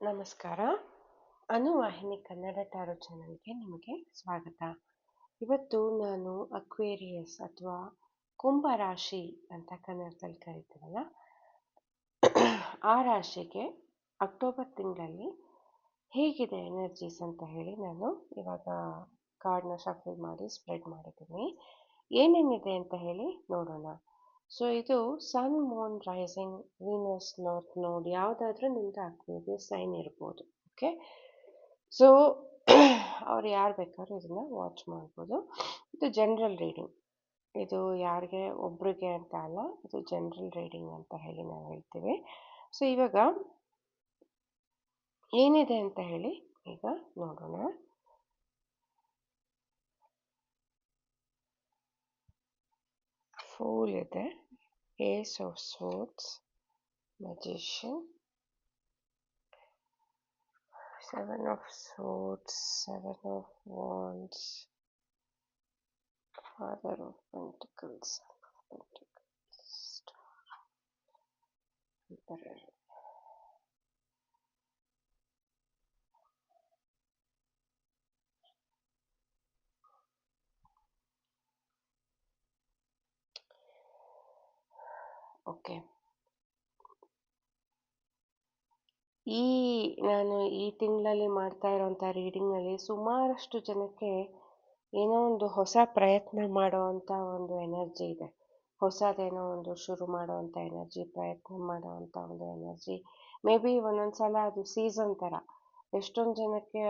ನಮಸ್ಕಾರ. ಅನುವಾಹಿನಿ ಕನ್ನಡ ಟಾರೋ ಚಾನಲ್ಗೆ ನಿಮಗೆ ಸ್ವಾಗತ. ಇವತ್ತು ನಾನು ಅಕ್ವೇರಿಯಸ್ ಅಥವಾ ಕುಂಭ ರಾಶಿ ಅಂತ ಕನ್ನಡದಲ್ಲಿ ಕರಿತೀವಲ್ಲ, ಆ ರಾಶಿಗೆ ಅಕ್ಟೋಬರ್ ತಿಂಗಳಲ್ಲಿ ಹೇಗಿದೆ ಎನರ್ಜೀಸ್ ಅಂತ ಹೇಳಿ ನಾನು ಇವಾಗ ಕಾರ್ಡ್ನ ಶಫಲ್ ಮಾಡಿ ಸ್ಪ್ರೆಡ್ ಮಾಡಿದ್ದೀನಿ. ಏನೇನಿದೆ ಅಂತ ಹೇಳಿ ನೋಡೋಣ. ಸೊ ಇದು sun moon rising Venus north node ಯಾವುದಾದ್ರೂ ನಿಮ್ದು ಅಕ್ವೇರಿಯಸ್ ಸೈನ್ ಇರ್ಬೋದು ಓಕೆ ಸೊ ಅವ್ರು ಯಾರು ಬೇಕಾದ್ರೂ ಇದನ್ನ ವಾಚ್ ಮಾಡ್ಬೋದು. ಇದು ಜನರಲ್ ರೀಡಿಂಗ್ ಇದು ಯಾರಿಗೆ, ಒಬ್ರಿಗೆ ಅಂತ ಅಲ್ಲ, ಇದು ಜನರಲ್ ರೀಡಿಂಗ್ ಅಂತ ಹೇಳಿ ನಾವು ಹೇಳ್ತೀವಿ. ಸೊ ಇವಾಗ ಏನಿದೆ ಅಂತ ಹೇಳಿ ಈಗ ನೋಡೋಣ. ಫೂಲ್ ಇದೆ. Ace of Swords, Magician, Seven of Swords, Seven of Wands, Father of Pentacles, Pentacles, Emperor. Okay ಈ ನಾನು ಈ ತಿಂಗಳಲ್ಲಿ ಮಾಡ್ತಾ ಇರೋಂಥ ರೀಡಿಂಗಲ್ಲಿ ಸುಮಾರಷ್ಟು ಜನಕ್ಕೆ ಏನೋ ಒಂದು ಹೊಸ ಪ್ರಯತ್ನ ಮಾಡೋವಂಥ ಒಂದು ಎನರ್ಜಿ ಇದೆ ಹೊಸದೇನೋ ಒಂದು ಶುರು ಮಾಡೋವಂಥ ಎನರ್ಜಿ ಪ್ರಯತ್ನ ಮಾಡೋವಂಥ ಒಂದು ಎನರ್ಜಿ ಮೇ ಬಿ ಒಂದೊಂದು ಸಲ ಅದು ಸೀಸನ್ ಥರ ಎಷ್ಟೊಂದು ಜನಕ್ಕೆ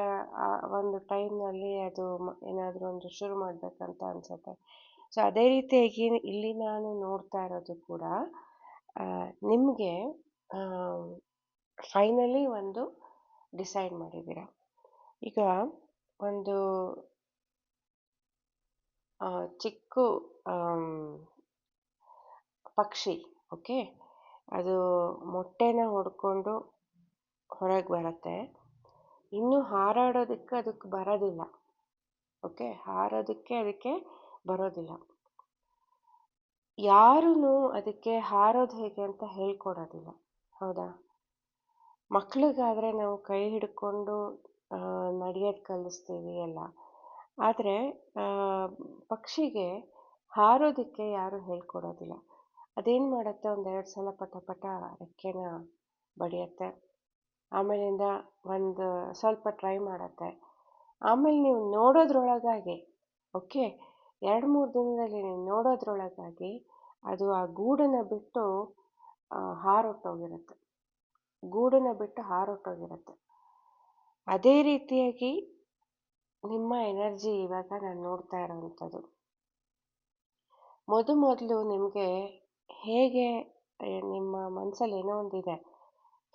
ಆ ಒಂದು ಟೈಮ್ನಲ್ಲಿ ಅದು ಏನಾದರೂ ಒಂದು ಶುರು ಮಾಡಬೇಕಂತ ಅನಿಸುತ್ತೆ ಸೊ, ಅದೇ ರೀತಿಯಾಗಿ ಇಲ್ಲಿ ನಾನು ನೋಡ್ತಾ ಇರೋದು ಕೂಡ ನಿಮಗೆ ಫೈನಲಿ ಒಂದು ಡಿಸೈಡ್ ಮಾಡಿದ್ದೀರ. ಈಗ ಒಂದು ಚಿಕ್ಕ ಪಕ್ಷಿ, ಓಕೆ? ಅದು ಮೊಟ್ಟೆನ ಹೊಡ್ಕೊಂಡು ಹೊರಗೆ ಬರುತ್ತೆ. ಇನ್ನು ಹಾರಾಡೋದಕ್ಕೆ ಅದಕ್ಕೆ ಬರೋದಿಲ್ಲ, ಓಕೆ? ಹಾರೋದಕ್ಕೆ ಅದಕ್ಕೆ ಬರೋದಿಲ್ಲ. ಯಾರೂ ಅದಕ್ಕೆ ಹಾರೋದು ಹೇಗೆ ಅಂತ ಹೇಳ್ಕೊಡೋದಿಲ್ಲ, ಹೌದಾ? ಮಕ್ಳಿಗಾದರೆ ನಾವು ಕೈ ಹಿಡ್ಕೊಂಡು ನಡೆಯೋದು ಕಲಿಸ್ತೀವಿ ಎಲ್ಲ. ಆದರೆ ಪಕ್ಷಿಗೆ ಹಾರೋದಕ್ಕೆ ಯಾರೂ ಹೇಳ್ಕೊಡೋದಿಲ್ಲ. ಅದೇನು ಮಾಡುತ್ತೆ? ಒಂದೆರಡು ಸಲ ಪಟ ಪಟ ರೆಕ್ಕೆನ ಬಡಿಯತ್ತೆ. ಆಮೇಲಿಂದ ಒಂದು ಸ್ವಲ್ಪ ಟ್ರೈ ಮಾಡುತ್ತೆ. ಆಮೇಲೆ ನೀವು ನೋಡೋದ್ರೊಳಗಾಗಿ, ಓಕೆ ಎರಡು ಮೂರು ದಿನದಲ್ಲಿ ನೀವು ನೋಡೋದ್ರೊಳಗಾಗಿ ಅದು ಆ ಗೂಡನ್ನು ಬಿಟ್ಟು ಹಾರೊಟ್ಟೋಗಿರುತ್ತೆ. ಗೂಡನ್ನು ಬಿಟ್ಟು ಹಾರೊಟ್ಟೋಗಿರುತ್ತೆ. ಅದೇ ರೀತಿಯಾಗಿ ನಿಮ್ಮ ಎನರ್ಜಿ ಇವಾಗ ನಾನು ನೋಡ್ತಾ ಇರೋವಂಥದ್ದು ಮೊದ ಮೊದಲು ನಿಮಗೆ ಹೇಗೆ ನಿಮ್ಮ ಮನಸ್ಸಲ್ಲಿ ಏನೋ ಒಂದಿದೆ.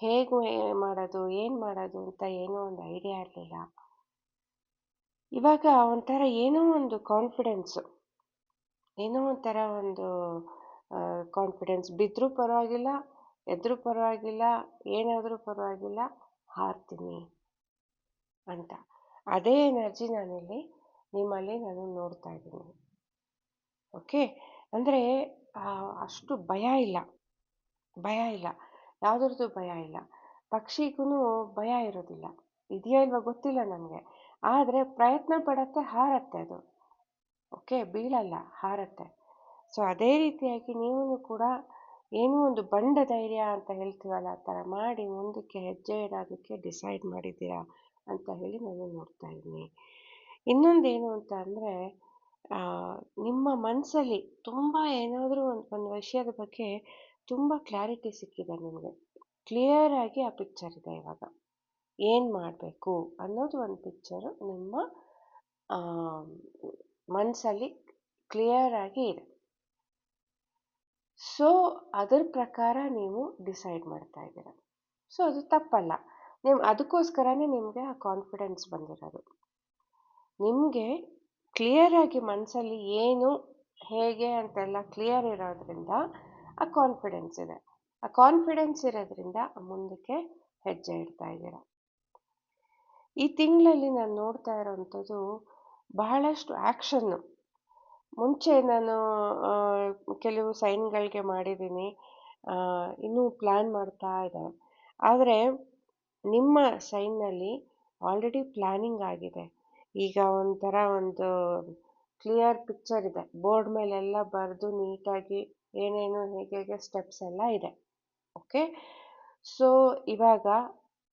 ಹೇಗೆ ಮಾಡೋದು, ಏನು ಮಾಡೋದು ಅಂತ ಏನೋ ಒಂದು ಐಡಿಯಾ ಇರಲಿಲ್ಲ. ಇವಾಗ ಒಂಥರ ಏನೋ ಒಂದು ಕಾನ್ಫಿಡೆನ್ಸು ಏನೋ ಒಂಥರ ಒಂದು ಕಾನ್ಫಿಡೆನ್ಸ್ ಬಿದ್ದರೂ ಪರವಾಗಿಲ್ಲ, ಎದ್ರೂ ಪರವಾಗಿಲ್ಲ, ಏನಾದರೂ ಪರವಾಗಿಲ್ಲ, ಹಾರ್ತೀನಿ ಅಂತ. ಅದೇ ಎನರ್ಜಿ ನಾನಿಲ್ಲಿ ನಿಮ್ಮಲ್ಲಿ ನಾನು ನೋಡ್ತಾ ಇದ್ದೀನಿ. ಓಕೆ? ಅಂದರೆ ಅಷ್ಟು ಭಯ ಇಲ್ಲ. ಭಯ ಇಲ್ಲ. ಯಾವುದ್ರದ್ದು ಭಯ ಇಲ್ಲ? ಪಕ್ಷಿಗೂ ಭಯ ಇರೋದಿಲ್ಲ. ಇದೆಯಾ ಇಲ್ವಾ ಗೊತ್ತಿಲ್ಲ ನನಗೆ. ಆದರೆ ಪ್ರಯತ್ನ ಪಡತ್ತೆ, ಹಾರತ್ತೆ ಅದು. ಓಕೆ, ಬೀಳಲ್ಲ, ಹಾರತ್ತೆ. ಸೊ ಅದೇ ರೀತಿಯಾಗಿ ನೀವು ಕೂಡ ಏನೋ ಒಂದು ಬಂಡ ಧೈರ್ಯ ಅಂತ ಹೇಳ್ತೀವಲ್ಲ, ಆ ಥರ ಮಾಡಿ ಮುಂದಕ್ಕೆ ಹೆಜ್ಜೆ ಇಡೋದಕ್ಕೆ ಡಿಸೈಡ್ ಮಾಡಿದ್ದೀರಾ ಅಂತ ಹೇಳಿ ನಾನು ನೋಡ್ತಾ ಇದ್ದೀನಿ. ಇನ್ನೊಂದೇನು ಅಂತ ಅಂದರೆ ನಿಮ್ಮ ಮನಸ್ಸಲ್ಲಿ ತುಂಬ ಏನಾದರೂ ಒಂದು ಒಂದು ವಿಷಯದ ಬಗ್ಗೆ ತುಂಬ ಕ್ಲಾರಿಟಿ ಸಿಕ್ಕಿದೆ ನಿಮಗೆ. ಕ್ಲಿಯರಾಗಿ ಆ ಪಿಕ್ಚರ್ ಇದೆ ಇವಾಗ. ಏನು ಮಾಡಬೇಕು ಅನ್ನೋದು ಒಂದು ಪಿಕ್ಚರು ನಿಮ್ಮ ಮನಸ್ಸಲ್ಲಿ ಕ್ಲಿಯರಾಗಿ ಇದೆ. ಸೊ ಅದರ ಪ್ರಕಾರ ನೀವು ಡಿಸೈಡ್ ಮಾಡ್ತಾ ಇದ್ದೀರ. ಸೊ ಅದು ತಪ್ಪಲ್ಲ. ನೀವು ಅದಕ್ಕೋಸ್ಕರನೇ ನಿಮಗೆ ಆ ಕಾನ್ಫಿಡೆನ್ಸ್ ಬಂದಿರೋದು. ನಿಮಗೆ ಕ್ಲಿಯರ್ ಆಗಿ ಮನಸ್ಸಲ್ಲಿ ಏನು, ಹೇಗೆ ಅಂತೆಲ್ಲ ಕ್ಲಿಯರ್ ಇರೋದ್ರಿಂದ ಆ ಕಾನ್ಫಿಡೆನ್ಸ್ ಇದೆ. ಆ ಕಾನ್ಫಿಡೆನ್ಸ್ ಇರೋದ್ರಿಂದ ಮುಂದಕ್ಕೆ ಹೆಜ್ಜೆ ಇಡ್ತಾ ಇದ್ದೀರ. ಈ ತಿಂಗಳಲ್ಲಿ ನಾನು ನೋಡ್ತಾ ಇರೋವಂಥದ್ದು ಬಹಳಷ್ಟು ಆ್ಯಕ್ಷನ್ನು ಮುಂಚೆ ನಾನು ಕೆಲವು ಸೈನ್ಗಳಿಗೆ ಮಾಡಿದ್ದೀನಿ. ಇನ್ನೂ ಪ್ಲ್ಯಾನ್ ಮಾಡ್ತಾ ಇದೆ ಆದರೆ ನಿಮ್ಮ ಸೈನ್ನಲ್ಲಿ ಆಲ್ರೆಡಿ ಪ್ಲ್ಯಾನಿಂಗ್ ಆಗಿದೆ. ಈಗ ಒಂಥರ ಒಂದು ಕ್ಲಿಯರ್ ಪಿಕ್ಚರ್ ಇದೆ. ಬೋರ್ಡ್ ಮೇಲೆಲ್ಲ ಬರೆದು ನೀಟಾಗಿ ಏನೇನು ಹೇಗೆ ಹೇಗೆ ಸ್ಟೆಪ್ಸ್ ಎಲ್ಲ ಇದೆ. ಓಕೆ ಸೊ ಇವಾಗ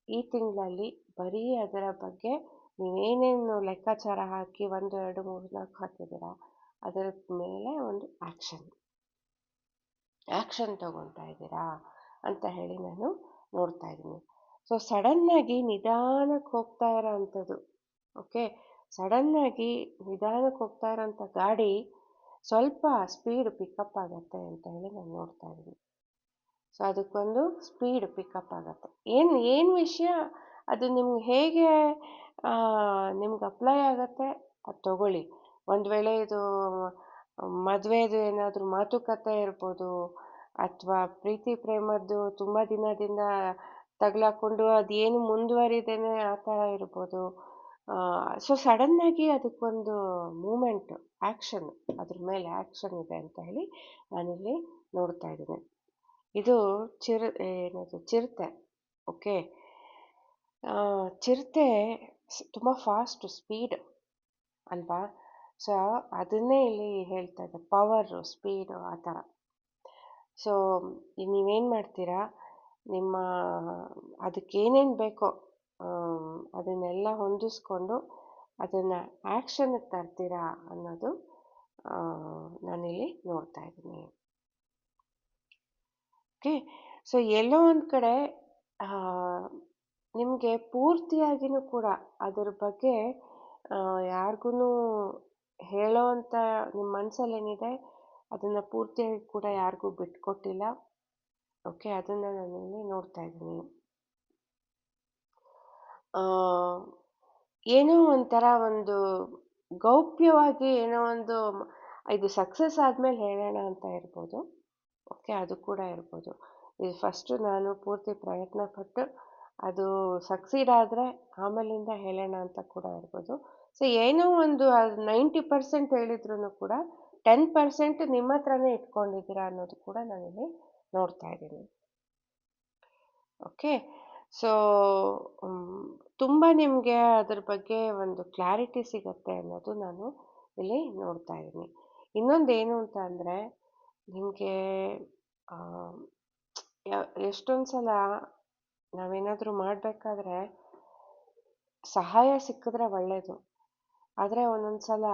ಈ ತಿಂಗಳಲ್ಲಿ ಬರೀ ಅದರ ಬಗ್ಗೆ ನೀವೇನೇನು ಲೆಕ್ಕಾಚಾರ ಹಾಕಿ ಒಂದು, ಎರಡು, ಮೂರು, ನಾಲ್ಕು ಹಾಕಿದ್ದೀರಾ, ಅದರ ಮೇಲೆ ಒಂದು ಆ್ಯಕ್ಷನ್ ಆ್ಯಕ್ಷನ್ ತಗೊತಾ ಇದ್ದೀರಾ ಅಂತ ಹೇಳಿ ನಾನು ನೋಡ್ತಾ ಇದ್ದೀನಿ. ಸೊ ಸಡನ್ನಾಗಿ ನಿಧಾನಕ್ಕೆ ಹೋಗ್ತಾ ಇರೋ ಅಂಥದ್ದು ಓಕೆ ಸಡನ್ನಾಗಿ ನಿಧಾನಕ್ಕೆ ಹೋಗ್ತಾ ಇರೋಂಥ ಗಾಡಿ ಸ್ವಲ್ಪ ಸ್ಪೀಡ್ ಪಿಕಪ್ ಆಗುತ್ತೆ ಅಂತ ಹೇಳಿ ನಾನು ನೋಡ್ತಾ ಇದ್ದೀನಿ. ಸೊ ಅದಕ್ಕೊಂದು ಸ್ಪೀಡ್ ಪಿಕಪ್ ಆಗುತ್ತೆ. ಏನು ಏನು ವಿಷಯ ಅದು ನಿಮ್ಗೆ ಹೇಗೆ ನಿಮ್ಗೆ ಅಪ್ಲೈ ಆಗುತ್ತೆ ಅದು ತಗೊಳ್ಳಿ. ಒಂದು ವೇಳೆ ಇದು, ಮದುವೆದು ಏನಾದರೂ ಮಾತುಕತೆ ಇರ್ಬೋದು, ಅಥವಾ ಪ್ರೀತಿ ಪ್ರೇಮದ್ದು ತುಂಬ ದಿನದಿಂದ ತಗಲಾಕೊಂಡು ಅದೇನು ಮುಂದುವರಿದೇನೆ ಆ ಥರ ಇರ್ಬೋದು. ಸೊ ಸಡನ್ನಾಗಿ ಅದಕ್ಕೊಂದು ಮೂಮೆಂಟ್ ಆ್ಯಕ್ಷನ್ ಅದ್ರ ಮೇಲೆ ಆ್ಯಕ್ಷನ್ ಇದೆ ಅಂತ ಹೇಳಿ ನಾನಿಲ್ಲಿ ನೋಡ್ತಾ ಇದ್ದೀನಿ. ಇದು ಚಿರ ಏನದು ಚಿರತೆ ಓಕೆ ಚಿರತೆ ತುಂಬ ಫಾಸ್ಟ್ ಸ್ಪೀಡ್ ಅಲ್ವಾ ಸೊ ಅದನ್ನೇ ಇಲ್ಲಿ ಹೇಳ್ತಾ ಇದೆ ಪವರು ಸ್ಪೀಡು ಆ ಥರ ಸೊ ನೀವೇನು ಮಾಡ್ತೀರಾ ನಿಮ್ಮ ಅದಕ್ಕೇನೇನು ಬೇಕೋ ಅದನ್ನೆಲ್ಲ ಹೊಂದಿಸ್ಕೊಂಡು ಅದನ್ನು ಆ್ಯಕ್ಷನ್ಗೆ ತರ್ತೀರಾ ಅನ್ನೋದು ನಾನಿಲ್ಲಿ ನೋಡ್ತಾ ಇದ್ದೀನಿ ಓಕೆ ಸೊ ಎಲ್ಲೋ ಒಂದು ಕಡೆ ನಿಮಗೆ ಪೂರ್ತಿಯಾಗಿಯೂ ಕೂಡ ಅದರ ಬಗ್ಗೆ ಯಾರಿಗೂ ಹೇಳೋ ಅಂತ ನಿಮ್ಮ ಮನಸ್ಸಲ್ಲಿ ಏನಿದೆ ಅದನ್ನು ಪೂರ್ತಿಯಾಗಿ ಕೂಡ ಯಾರಿಗೂ ಬಿಟ್ಕೊಟ್ಟಿಲ್ಲ. ಓಕೆ, ಅದನ್ನು ನಾನಿಲ್ಲಿ ನೋಡ್ತಾ ಇದ್ದೀನಿ. ಏನೋ ಒಂಥರ ಒಂದು ಗೌಪ್ಯವಾಗಿ ಏನೋ ಒಂದು, ಇದು ಸಕ್ಸಸ್ ಆದಮೇಲೆ ಹೇಳೋಣ ಅಂತ ಇರ್ಬೋದು. ಓಕೆ, ಅದು ಕೂಡ ಇರ್ಬೋದು. ಇದು ಫಸ್ಟು ನಾನು ಪೂರ್ತಿ ಪ್ರಯತ್ನ ಪಟ್ಟು ಅದು ಸಕ್ಸೀಡ್ ಆದರೆ ಆಮೇಲಿಂದ ಹೇಳೋಣ ಅಂತ ಕೂಡ ಇರ್ಬೋದು. ಸೊ ಏನೋ ಒಂದು ಅದು ನೈಂಟಿ ಪರ್ಸೆಂಟ್ ಹೇಳಿದ್ರು ಕೂಡ ಟೆನ್ ಪರ್ಸೆಂಟ್ ನಿಮ್ಮ ಹತ್ರನೇ ಇಟ್ಕೊಂಡಿದ್ದೀರಾ ಅನ್ನೋದು ಕೂಡ ನಾನಿಲ್ಲಿ ನೋಡ್ತಾ ಇದ್ದೀನಿ. ಓಕೆ ಸೊ ತುಂಬ ನಿಮಗೆ ಅದ್ರ ಬಗ್ಗೆ ಒಂದು ಕ್ಲಾರಿಟಿ ಸಿಗತ್ತೆ ಅನ್ನೋದು ನಾನು ಇಲ್ಲಿ ನೋಡ್ತಾ ಇದ್ದೀನಿ. ಇನ್ನೊಂದು ಏನು ಅಂತ ಅಂದರೆ ನಿಮಗೆ ಎಷ್ಟೊಂದು ಸಲ ನಾವೇನಾದರೂ ಮಾಡಬೇಕಾದ್ರೆ ಸಹಾಯ ಸಿಕ್ಕಿದ್ರೆ ಒಳ್ಳೆಯದು ಆದರೆ ಒಂದೊಂದು ಸಲ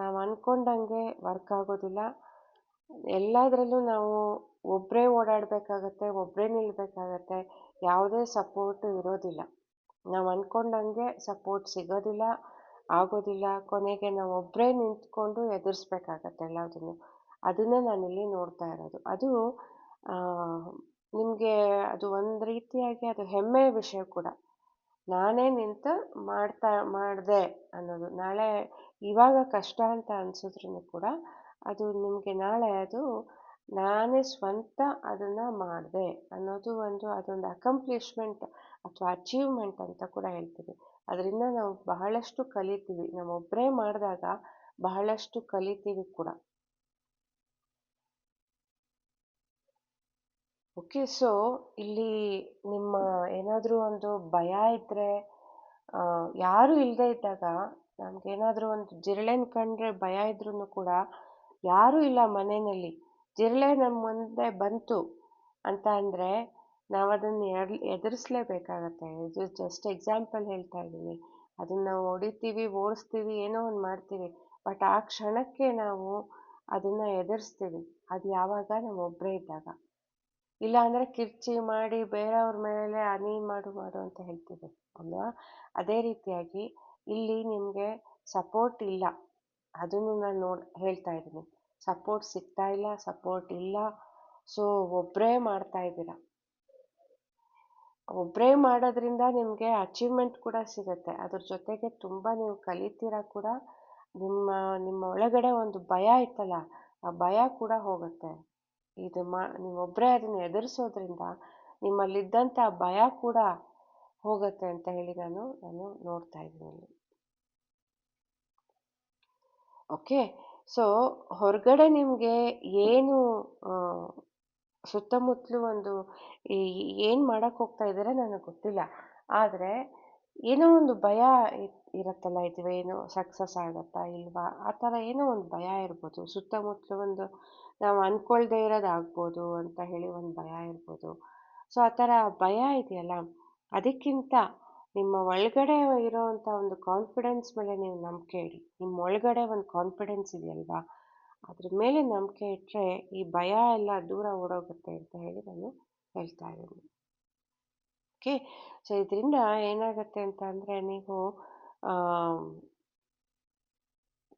ನಾವು ಅಂದ್ಕೊಂಡಂಗೆ ವರ್ಕ್ ಆಗೋದಿಲ್ಲ. ಎಲ್ಲದರಲ್ಲೂ ನಾವು ಒಬ್ಬರೇ ಓಡಾಡಬೇಕಾಗತ್ತೆ ಒಬ್ಬರೇ ನಿಲ್ಲಬೇಕಾಗತ್ತೆ ಯಾವುದೇ ಸಪೋರ್ಟು ಇರೋದಿಲ್ಲ. ನಾವು ಅಂದ್ಕೊಂಡಂಗೆ ಸಪೋರ್ಟ್ ಸಿಗೋದಿಲ್ಲ, ಆಗೋದಿಲ್ಲ. ಕೊನೆಗೆ ನಾವು ಒಬ್ಬರೇ ನಿಂತ್ಕೊಂಡು ಎದುರಿಸ್ಬೇಕಾಗತ್ತೆ ಎಲ್ಲದನ್ನು. ಅದನ್ನೇ ನಾನಿಲ್ಲಿ ನೋಡ್ತಾ ಇರೋದು. ಅದು ನಿಮಗೆ ಅದು ಒಂದು ರೀತಿಯಾಗಿ ಅದು ಹೆಮ್ಮೆಯ ವಿಷಯ ಕೂಡ. ನಾನೇ ನಿಂತು ಮಾಡ್ತಾ, ಮಾಡಿದೆ ಅನ್ನೋದು. ನಾಳೆ ಇವಾಗ ಕಷ್ಟ ಅಂತ ಅನ್ಸಿದ್ರು ಕೂಡ ಅದು ನಿಮಗೆ ನಾಳೆ ಅದು ನಾನೇ ಸ್ವಂತ ಅದನ್ನು ಮಾಡಿದೆ ಅನ್ನೋದು ಒಂದು ಅದೊಂದು ಅಕಂಪ್ಲಿಷ್ಮೆಂಟ್ ಅಥವಾ ಅಚೀವ್ಮೆಂಟ್ ಅಂತ ಕೂಡ ಹೇಳ್ತೀವಿ. ಅದರಿಂದ ನಾವು ಬಹಳಷ್ಟು ಕಲಿತೀವಿ. ನಮ್ಮೊಬ್ಬರೇ ಮಾಡಿದಾಗ ಬಹಳಷ್ಟು ಕಲಿತೀವಿ ಕೂಡ. ಓಕೆ ಸೊ ಇಲ್ಲಿ ನಿಮ್ಮ ಏನಾದರೂ ಒಂದು ಭಯ ಇದ್ದರೆ ಯಾರೂ ಇಲ್ಲದೆ ಇದ್ದಾಗ ನಮಗೇನಾದರೂ ಒಂದು ಜಿರಳೆನ ಕಂಡ್ರೆ ಭಯ ಇದ್ರೂ ಕೂಡ ಯಾರೂ ಇಲ್ಲ ಮನೆಯಲ್ಲಿ. ಜಿರಳೆ ನಮ್ಮ ಮುಂದೆ ಬಂತು ಅಂತ ಅಂದರೆ ನಾವು ಅದನ್ನು ಎಡ್, ಎದುರಿಸ್ಲೇಬೇಕಾಗತ್ತೆ. ಇದು ಜಸ್ಟ್ ಎಕ್ಸಾಂಪಲ್ ಹೇಳ್ತಾ ಇದ್ದೀನಿ. ಅದನ್ನು ನಾವು ಹೊಡಿತೀವಿ, ಓಡಿಸ್ತೀವಿ, ಏನೋ ಒಂದು ಮಾಡ್ತೀವಿ. ಬಟ್ ಆ ಕ್ಷಣಕ್ಕೆ ನಾವು ಅದನ್ನು ಎದುರಿಸ್ತೀವಿ. ಅದು ಯಾವಾಗ? ನಾವು ಒಬ್ಬರೇ ಇದ್ದಾಗ. ಇಲ್ಲ ಅಂದರೆ ಕಿರ್ಚಿ ಮಾಡಿ ಬೇರೆಯವ್ರ ಮೇಲೆ ಹನಿ ಮಾಡು ಮಾಡು ಅಂತ ಹೇಳ್ತೀವಿ ಅಲ್ವಾ? ಅದೇ ರೀತಿಯಾಗಿ ಇಲ್ಲಿ ನಿಮಗೆ ಸಪೋರ್ಟ್ ಇಲ್ಲ. ಅದನ್ನು ನಾನು ನೋಡಿ, ಹೇಳ್ತಾ ಇದ್ದೀನಿ. ಸಪೋರ್ಟ್ ಸಿಗ್ತಾ ಇಲ್ಲ ಸಪೋರ್ಟ್ ಇಲ್ಲ. ಸೊ ಒಬ್ಬರೇ ಮಾಡ್ತಾ ಇದ್ದೀರ? ಒಬ್ಬರೇ ಮಾಡೋದ್ರಿಂದ ನಿಮಗೆ ಅಚೀವ್ಮೆಂಟ್ ಕೂಡ ಸಿಗುತ್ತೆ. ಅದ್ರ ಜೊತೆಗೆ ತುಂಬ ನೀವು ಕಲಿತೀರಾ ಕೂಡ ನಿಮ್ಮ ನಿಮ್ಮ ಒಳಗಡೆ ಒಂದು ಭಯ ಇತ್ತಲ್ಲ, ಆ ಭಯ ಕೂಡ ಹೋಗುತ್ತೆ. ಇದು ಮಾ ನೀವೊಬ್ಬರೇ ಅದನ್ನು ಎದುರಿಸೋದ್ರಿಂದ ನಿಮ್ಮಲ್ಲಿದ್ದಂಥ ಭಯ ಕೂಡ ಹೋಗುತ್ತೆ ಅಂತ ಹೇಳಿ ನಾನು ನಾನು ನೋಡ್ತಾ ಇದ್ದೀನಿ ಓಕೆ ಸೊ ಹೊರಗಡೆ ನಿಮಗೆ ಏನು ಸುತ್ತಮುತ್ತಲು ಒಂದು ಏನು ಮಾಡೋಕ್ಕೆ ಹೋಗ್ತಾ ಇದ್ದಾರೆ ನನಗೆ ಗೊತ್ತಿಲ್ಲ. ಆದರೆ ಏನೋ ಒಂದು ಭಯ ಇರುತ್ತಲ್ಲ ಇದು ಏನು, ಸಕ್ಸಸ್ ಆಗುತ್ತಾ ಇಲ್ವಾ? ಆ ಥರ ಏನೋ ಒಂದು ಭಯ ಇರ್ಬೋದು. ಸುತ್ತಮುತ್ತಲು ಒಂದು ನಾವು ಅಂದ್ಕೊಳ್ದೇ ಇರೋದು ಆಗ್ಬೋದು ಅಂತ ಹೇಳಿ ಒಂದು ಭಯ ಇರ್ಬೋದು. ಸೊ ಆ ಥರ ಭಯ ಇದೆಯಲ್ಲ? ಅದಕ್ಕಿಂತ ನಿಮ್ಮ ಒಳಗಡೆ ಇರೋವಂಥ ಒಂದು ಕಾನ್ಫಿಡೆನ್ಸ್ ಮೇಲೆ ನೀವು ನಂಬಿಕೆ ಇಡಿ ನಿಮ್ಮ ಒಳಗಡೆ ಒಂದು ಕಾನ್ಫಿಡೆನ್ಸ್ ಇದೆಯಲ್ವಾ? ಅದ್ರ ಮೇಲೆ ನಂಬಿಕೆ ಇಟ್ಟರೆ ಈ ಭಯ ಎಲ್ಲ ದೂರ ಓಡೋಗುತ್ತೆ ಅಂತ ಹೇಳಿ ನಾನು ಹೇಳ್ತಾ ಇದ್ದೀನಿ. ಓಕೆ ಸೊ ಇದರಿಂದ ಏನಾಗುತ್ತೆ ಅಂತ ಅಂದರೆ ನೀವು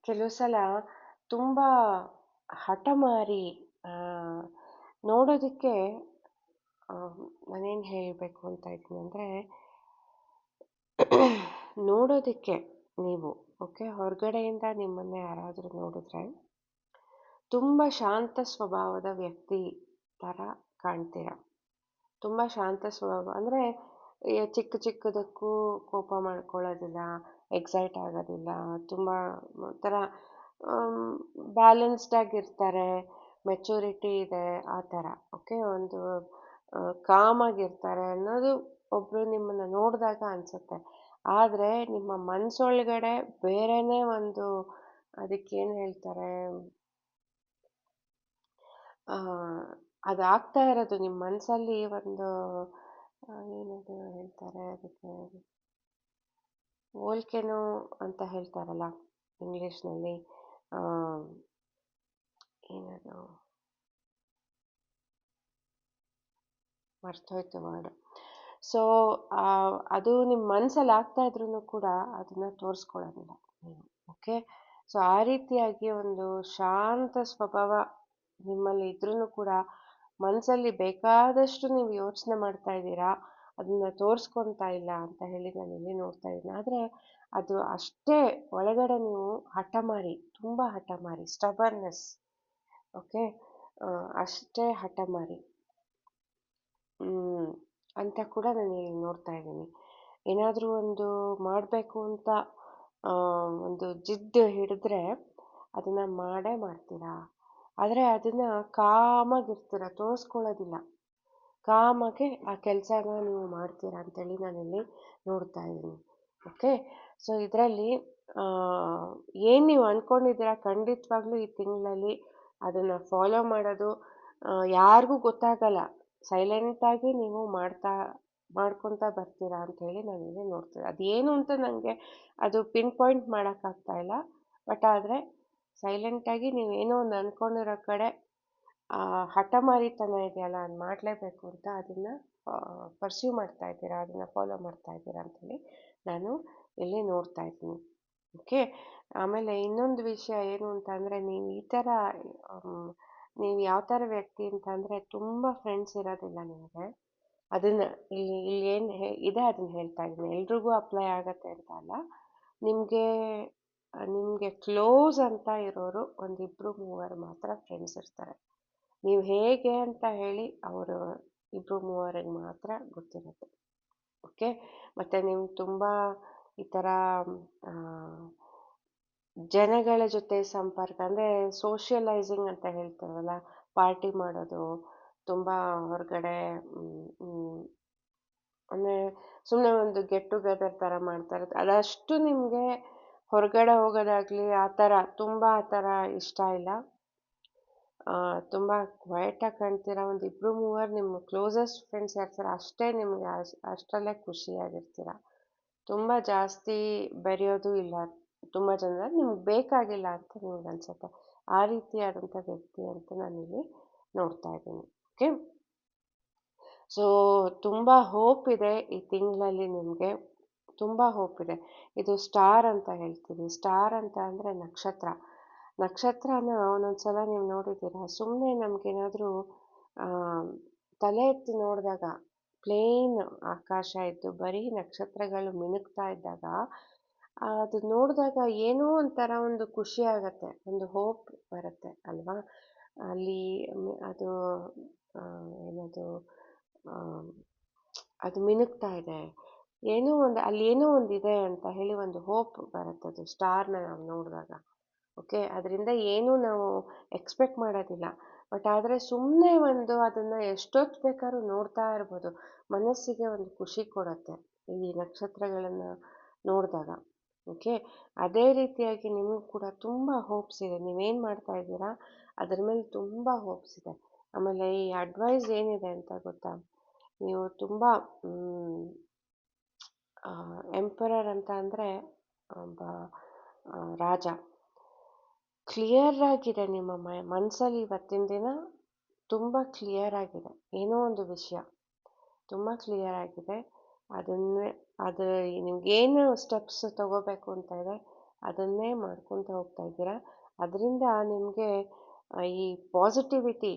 ಕೆಲವು ಸಲ ತುಂಬ ಹಠಮಾರಿ ನೋಡೋದಕ್ಕೆ ನಾನೇನು ಹೇಳಬೇಕು ಅಂತ ಇದ್ದೀನಿ ಅಂದರೆ, ನೋಡೋದಕ್ಕೆ ನೀವು, ಓಕೆ? ಹೊರಗಡೆಯಿಂದ ನಿಮ್ಮನ್ನೇ ಯಾರಾದರೂ ನೋಡಿದ್ರೆ, ತುಂಬ ಶಾಂತ ಸ್ವಭಾವದ ವ್ಯಕ್ತಿ ಥರ ಕಾಣ್ತೀರ. ತುಂಬ ಶಾಂತ ಸ್ವಭಾವ, ಅಂದರೆ ಚಿಕ್ಕ ಚಿಕ್ಕದಕ್ಕೂ ಕೋಪ ಮಾಡ್ಕೊಳ್ಳೋದಿಲ್ಲ ಎಕ್ಸೈಟ್ ಆಗೋದಿಲ್ಲ, ತುಂಬ ಒಂಥರ ಬ್ಯಾಲೆನ್ಸ್ಡ್ ಆಗಿರ್ತಾರೆ ಮೆಚುರಿಟಿ ಇದೆ, ಆ ಥರ ಓಕೆ ಒಂದು ಕಾಮಾಗಿರ್ತಾರೆ ಅನ್ನೋದು ಒಬ್ಬರು ನಿಮ್ಮನ್ನು ನೋಡಿದಾಗ ಅನಿಸುತ್ತೆ. ಆದರೆ ನಿಮ್ಮ ಮನಸ್ಸೊಳಗಡೆ ಬೇರೆನೇ ಒಂದು ಅದಕ್ಕೇನು ಹೇಳ್ತಾರೆ? ಅದು ಆಗ್ತಾ ಇರೋದು ನಿಮ್ಮ ಮನಸ್ಸಲ್ಲಿ ಒಂದು ಏನದು ಹೇಳ್ತಾರೆ ಅದಕ್ಕೆ? ಹೋಲ್ಕೆನೋ ಅಂತ ಹೇಳ್ತಾರಲ್ಲ ಇಂಗ್ಲೀಷ್ನಲ್ಲಿ ಏನದು ಮರ್ತೋಯ್ತು ವರ್ಡ್ ಸೊ ಅದು ನಿಮ್ಮ ಮನಸ್ಸಲ್ಲಿ ಆಗ್ತಾ ಇದ್ರೂ ಕೂಡ ಅದನ್ನ ತೋರಿಸ್ಕೊಳ್ಳೋದಿಲ್ಲ ನೀವು ಓಕೆ ಸೊ ಆ ರೀತಿಯಾಗಿ ಒಂದು ಶಾಂತ ಸ್ವಭಾವ ನಿಮ್ಮಲ್ಲಿ ಇದ್ರೂ ಕೂಡ ಮನಸ್ಸಲ್ಲಿ ಬೇಕಾದಷ್ಟು ನೀವು ಯೋಚನೆ ಮಾಡ್ತಾ ಇದ್ದೀರಾ? ಅದನ್ನು ತೋರಿಸ್ಕೊಳ್ತಾ ಇಲ್ಲ ಅಂತ ಹೇಳಿ ನಾನು ಇಲ್ಲಿ ನೋಡ್ತಾ ಇದ್ದೀನಿ ಆದರೆ ಅದು ಅಷ್ಟೇ ಒಳಗಡೆ ನೀವು ಹಠ ಮಾಡಿ, ತುಂಬ ಹಠ ಮಾಡಿ ಸ್ಟಬರ್ನೆಸ್ ಓಕೆ ಅಷ್ಟೇ ಹಠ ಮಾಡಿ. ಅಂತ ಕೂಡ ನಾನು ಇಲ್ಲಿ ನೋಡ್ತಾ ಇದ್ದೀನಿ. ಏನಾದರೂ ಒಂದು ಮಾಡಬೇಕು ಅಂತ ಒಂದು ಜಿದ್ದು ಹಿಡಿದ್ರೆ ಅದನ್ನು ಮಾಡೇ ಮಾಡ್ತೀರಾ? ಆದರೆ ಅದನ್ನು ಕಾಮಾಗಿರ್ತೀರ? ತೋರಿಸ್ಕೊಳ್ಳೋದಿಲ್ಲ. ಕಾಮಾಗೆ ಆ ಕೆಲಸನ ನೀವು ಮಾಡ್ತೀರಾ ಅಂತೇಳಿ ನಾನಿಲ್ಲಿ ನೋಡ್ತಾ ಇದ್ದೀನಿ. ಓಕೆ ಸೊ ಇದರಲ್ಲಿ ಏನು ನೀವು ಅಂದ್ಕೊಂಡಿದ್ದೀರಾ ಖಂಡಿತವಾಗ್ಲೂ ಈ ತಿಂಗಳಲ್ಲಿ ಅದನ್ನು ಫಾಲೋ ಮಾಡೋದು ಯಾರಿಗೂ ಗೊತ್ತಾಗಲ್ಲ. ಸೈಲೆಂಟಾಗಿ ನೀವು ಮಾಡ್ತಾ, ಮಾಡ್ಕೊತಾ ಬರ್ತೀರಾ ಅಂಥೇಳಿ ನಾನಿಲ್ಲಿ ನೋಡ್ತೀನಿ ಅದೇನು ಅಂತ ನನಗೆ ಅದು ಪಿನ್ ಪಾಯಿಂಟ್ ಮಾಡೋಕ್ಕಾಗ್ತಾ ಇಲ್ಲ. ಬಟ್ ಆದರೆ ಸೈಲೆಂಟಾಗಿ ಏನೋ ಒಂದು ಅಂದ್ಕೊಂಡಿರೋ ಕಡೆ ಹಠಮಾರಿತನ ಇದೆಯಲ್ಲ ಅದು ಮಾಡಲೇಬೇಕು ಅಂತ ಅದನ್ನು ಪರ್ಸ್ಯೂ ಮಾಡ್ತಾ ಇದ್ದೀರಾ, ಅದನ್ನು ಫಾಲೋ ಮಾಡ್ತಾ ಇದ್ದೀರಾ ಅಂಥೇಳಿ ನಾನು ಇಲ್ಲಿ ನೋಡ್ತಾ ಇದ್ದೀನಿ. ಓಕೆ ಆಮೇಲೆ ಇನ್ನೊಂದು ವಿಷಯ ಏನು ಅಂತ ಅಂದರೆ ನೀವು ಈ ಥರ ನೀವು ಯಾವ ಥರ ವ್ಯಕ್ತಿ ಅಂತ ಅಂದ್ರೆ ತುಂಬ ಫ್ರೆಂಡ್ಸ್ ಇರೋದಿಲ್ಲ ನಿಮಗೆ ಅದನ್ನು, ಇಲ್ಲಿ ಇಲ್ಲಿ ಏನು ಇದೆ ಅದನ್ನು ಹೇಳ್ತಾ ಇದ್ದೀನಿ. ಎಲ್ರಿಗೂ ಅಪ್ಲೈ ಆಗತ್ತೆ ಅಂತ ಅಲ್ಲ. ನಿಮಗೆ ನಿಮಗೆ ಕ್ಲೋಸ್ ಅಂತ ಇರೋರು ಒಂದಿಬ್ಬರು ಮೂವರು ಮಾತ್ರ ಫ್ರೆಂಡ್ಸ್ ಇರ್ತಾರೆ. ನೀವು ಹೇಗೆ ಅಂತ ಹೇಳಿ ಅವರು ಇಬ್ಬರು ಮೂವರಿಗೆ ಮಾತ್ರ ಗೊತ್ತಿರುತ್ತೆ. ಓಕೆ ಮತ್ತು ನೀವು ತುಂಬ ಈ ಥರ ಜನಗಳ ಜೊತೆ ಸಂಪರ್ಕ ಅಂದರೆ ಸೋಷಿಯಲೈಸಿಂಗ್ ಅಂತ ಹೇಳ್ತಾರಲ್ಲ ಪಾರ್ಟಿ ಮಾಡೋದು, ತುಂಬ ಹೊರಗಡೆ ಅಂದರೆ ಸುಮ್ಮನೆ ಒಂದು ಗೆಟ್ ಟುಗೆದರ್ ಥರ ಮಾಡ್ತಾರೆ ಅದಷ್ಟು ನಿಮಗೆ ಹೊರಗಡೆ ಹೋಗೋದಾಗಲಿ ಆ ಥರ ತುಂಬ ಆ ಥರ ಇಷ್ಟ ಇಲ್ಲ. ತುಂಬ ಕ್ವೈಟಾಗಿ ಕಾಣ್ತೀರ? ಒಂದು ಇಬ್ಬರು ಮೂವರು ನಿಮ್ಮ ಕ್ಲೋಸೆಸ್ಟ್ ಫ್ರೆಂಡ್ಸ್ ಯಾರ್ತಾರೆ ಅಷ್ಟೇ ನಿಮಗೆ ಅಷ್ಟು ಅಷ್ಟರಲ್ಲೇ ಖುಷಿಯಾಗಿರ್ತೀರ? ತುಂಬ ಜಾಸ್ತಿ ಬೆರೆಯೋದು ಇಲ್ಲ. ತುಂಬ ಜನ ನಿಮ್ಗೆ ಬೇಕಾಗಿಲ್ಲ ಅಂತ ನಿಮ್ಗೆ ಅನ್ಸುತ್ತೆ. ಆ ರೀತಿಯಾದಂಥ ವ್ಯಕ್ತಿ ಅಂತ ನಾನಿಲ್ಲಿ ನೋಡ್ತಾ ಇದ್ದೀನಿ. ಓಕೆ? ಸೊ ತುಂಬ ಹೋಪ್ ಇದೆ ಈ ತಿಂಗಳಲ್ಲಿ ನಿಮಗೆ. ತುಂಬ ಹೋಪ್ ಇದೆ. ಇದು ಸ್ಟಾರ್ ಅಂತ ಹೇಳ್ತೀವಿ ಸ್ಟಾರ್ ಅಂತ ಅಂದರೆ ನಕ್ಷತ್ರ. ನಕ್ಷತ್ರನ ಒಂದೊಂದು ಸಲ ನೀವು ನೋಡಿದ್ದೀರಾ? ಸುಮ್ಮನೆ ನಮಗೇನಾದರೂ ತಲೆ ಎತ್ತಿ ನೋಡಿದಾಗ, ಪ್ಲೇನ್ ಆಕಾಶ ಇತ್ತು ಬರೀ ನಕ್ಷತ್ರಗಳು ಮಿನುಕ್ತಾ ಇದ್ದಾಗ, ಅದು ನೋಡಿದಾಗ ಏನೋ ಒಂಥರ ಒಂದು ಖುಷಿ ಆಗುತ್ತೆ, ಒಂದು ಹೋಪ್ ಬರುತ್ತೆ ಅಲ್ವಾ? ಅಲ್ಲಿ ಅದು ಏನದು ಅದು ಮಿನುಕ್ತಾ ಇದೆ. ಏನೋ ಒಂದು, ಅಲ್ಲಿ ಏನೋ ಒಂದು ಇದೆ ಅಂತ ಹೇಳಿ ಒಂದು ಹೋಪ್ ಬರುತ್ತೆ, ಅದು ಸ್ಟಾರ್ನ ನಾವು ನೋಡಿದಾಗ. ಓಕೆ ಅದರಿಂದ ಏನೂ ನಾವು ಎಕ್ಸ್ಪೆಕ್ಟ್ ಮಾಡೋದಿಲ್ಲ. ಬಟ್ ಆದರೆ ಸುಮ್ಮನೆ ಒಂದು ಅದನ್ನು ಎಷ್ಟೊತ್ತು ಬೇಕಾದ್ರೂ ನೋಡ್ತಾ ಇರ್ಬೋದು. ಮನಸ್ಸಿಗೆ ಒಂದು ಖುಷಿ ಕೊಡುತ್ತೆ ಈ ನಕ್ಷತ್ರಗಳನ್ನು ನೋಡಿದಾಗ. ಓಕೆ ಅದೇ ರೀತಿಯಾಗಿ ನಿಮಗೂ ಕೂಡ ತುಂಬ ಹೋಪ್ಸ್ ಇದೆ. ನೀವೇನು ಮಾಡ್ತಾ ಇದ್ದೀರಾ? ಅದ್ರ ಮೇಲೆ ತುಂಬ ಹೋಪ್ಸ್ ಇದೆ. ಆಮೇಲೆ ಈ ಅಡ್ವೈಸ್ ಏನಿದೆ ಅಂತ ಗೊತ್ತಾ? ನೀವು ತುಂಬ ಎಂಪರರ್ ಅಂತ ಅಂದರೆ ಒಬ್ಬ ರಾಜ. ಕ್ಲಿಯರ್ ಆಗಿದೆ ನಿಮ್ಮ ಮನಸ್ಸಲ್ಲಿ ಇವತ್ತಿನ ದಿನ ತುಂಬ ಕ್ಲಿಯರ್ ಆಗಿದೆ ಏನೋ ಒಂದು ವಿಷಯ. ತುಂಬ ಕ್ಲಿಯರ್ ಆಗಿದೆ ಅದನ್ನೇ, ಅದು ಏನು ಸ್ಟೆಪ್ಸ್ ತಗೋಬೇಕು ಅಂತ ಇದೆ, ಅದನ್ನೇ ಮಾಡ್ಕೊತ ಹೋಗ್ತಾ ಇದ್ದೀರಾ. ಅದರಿಂದ ನಿಮಗೆ ಈ ಪಾಸಿಟಿವಿಟಿ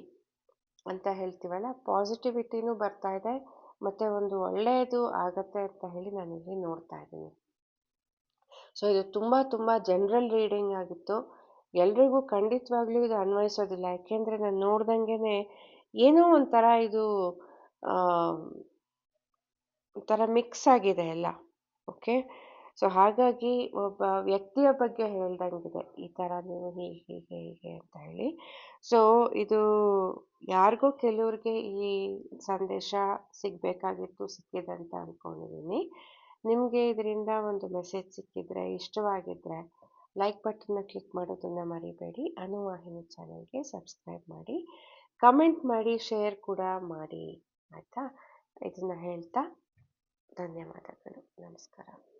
ಅಂತ ಹೇಳ್ತೀವಲ್ಲ, ಪಾಸಿಟಿವಿಟಿನೂ ಬರ್ತಾ ಇದೆ, ಮತ್ತು ಒಂದು ಒಳ್ಳೆಯದು ಆಗತ್ತೆ ಅಂತ ಹೇಳಿ ನಾನಿಲ್ಲಿ ನೋಡ್ತಾ ಇದ್ದೀನಿ. ಸೊ, ಇದು ತುಂಬ ತುಂಬ ಜನರಲ್ ರೀಡಿಂಗ್ ಆಗಿತ್ತು. ಎಲ್ರಿಗೂ ಖಂಡಿತವಾಗ್ಲೂ ಇದು ಅನ್ವಯಿಸೋದಿಲ್ಲ. ಯಾಕೆಂದರೆ ನಾನು ನೋಡ್ದಂಗೆ ಏನೋ ಒಂಥರ ಇದು ಒಂಥರ ಮಿಕ್ಸ್ ಆಗಿದೆ ಎಲ್ಲ, ಓಕೆ? ಸೊ, ಹಾಗಾಗಿ ಒಬ್ಬ ವ್ಯಕ್ತಿಯ ಬಗ್ಗೆ ಹೇಳ್ದಂಗಿದೆ. ಈ ಥರ ನೀವು ಹೀಗೆ ಹೀಗೆ ಹೀಗೆ ಅಂತ ಹೇಳಿ. ಸೊ, ಇದು ಯಾರಿಗೋ ಕೆಲವ್ರಿಗೆ ಈ ಸಂದೇಶ ಸಿಗಬೇಕಾಗಿತ್ತು, ಸಿಕ್ಕಿದೆ ಅಂತ ಅಂದ್ಕೊಂಡಿದ್ದೀನಿ ನಿಮಗೆ ಇದರಿಂದ ಒಂದು ಮೆಸೇಜ್ ಸಿಕ್ಕಿದ್ರೆ ಇಷ್ಟವಾಗಿದ್ದರೆ ಲೈಕ್ ಬಟನ್ನ ಕ್ಲಿಕ್ ಮಾಡೋದನ್ನ ಮರಿಬೇಡಿ. ಅನುವಾಹಿನಿ ಚಾನಲ್ಗೆ ಸಬ್ಸ್ಕ್ರೈಬ್ ಮಾಡಿ. ಕಮೆಂಟ್ ಮಾಡಿ ಶೇರ್ ಕೂಡ ಮಾಡಿ. ಆಯಿತಾ? ಇದನ್ನು ಹೇಳ್ತಾ ಧನ್ಯವಾದಗಳು. ನಮಸ್ಕಾರ.